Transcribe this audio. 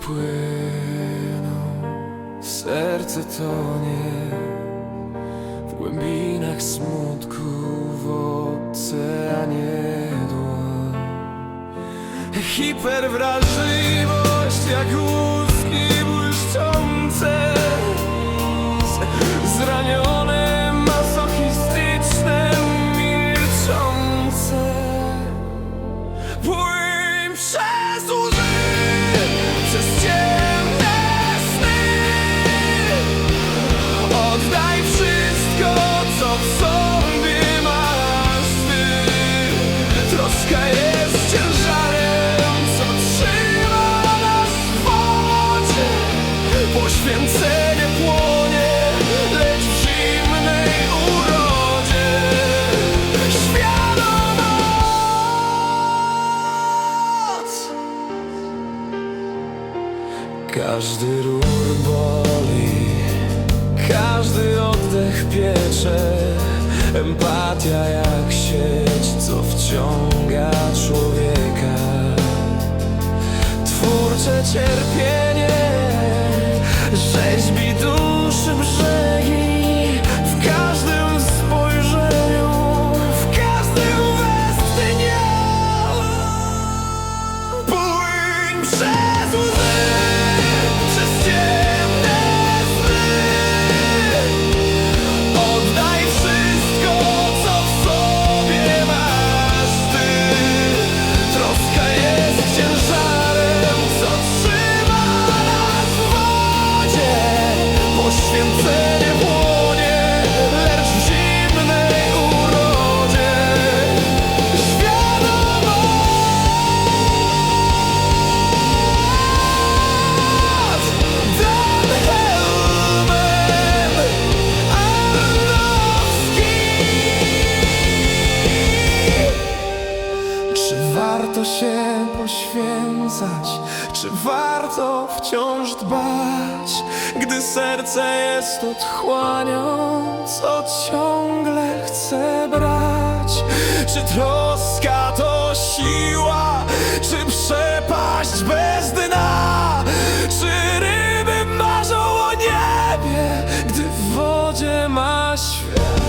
płyną, serce tonie w głębinach smutku w oceanie dłoń. Hiperwrażliwość jak łuski Poświęcenie płonie, lecz w zimnej urodzie. Świadomość! Każdy ruch boli, każdy oddech piecze. Empatia jak Prześbij tu warto się poświęcać? Czy warto wciąż dbać, gdy serce jest otchłanią, co ciągle chce brać? Czy troska to siła, czy przepaść bez dna? Czy ryby marzą o niebie, gdy w wodzie ma świat?